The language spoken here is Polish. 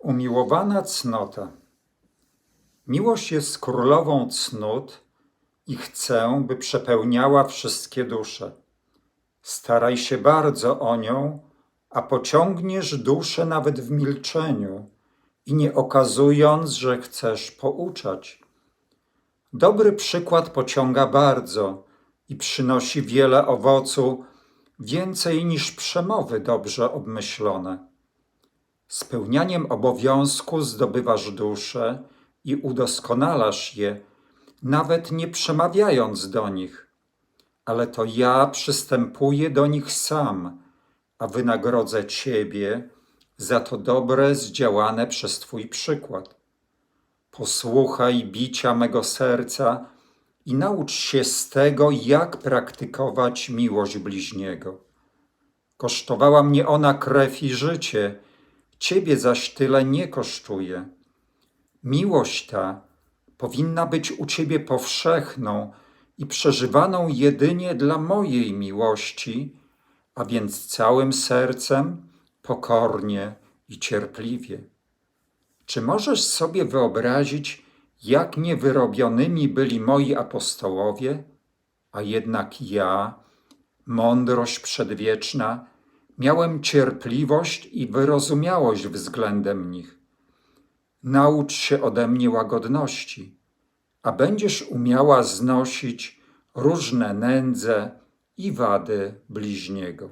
Umiłowana cnota. Miłość jest królową cnót i chcę, by przepełniała wszystkie dusze. Staraj się bardzo o nią, a pociągniesz duszę nawet w milczeniu i nie okazując, że chcesz pouczać. Dobry przykład pociąga bardzo i przynosi wiele owocu, więcej niż przemowy dobrze obmyślone. Spełnianiem obowiązku zdobywasz duszę i udoskonalasz je, nawet nie przemawiając do nich. Ale to ja przystępuję do nich sam, a wynagrodzę Ciebie za to dobre zdziałane przez Twój przykład. Posłuchaj bicia mego serca i naucz się z tego, jak praktykować miłość bliźniego. Kosztowała mnie ona krew i życie, Ciebie zaś tyle nie kosztuje. Miłość ta powinna być u Ciebie powszechną i przeżywaną jedynie dla mojej miłości, a więc całym sercem, pokornie i cierpliwie. Czy możesz sobie wyobrazić, jak niewyrobionymi byli moi apostołowie, a jednak ja, mądrość przedwieczna, miałem cierpliwość i wyrozumiałość względem nich. Naucz się ode mnie łagodności, a będziesz umiała znosić różne nędze i wady bliźniego.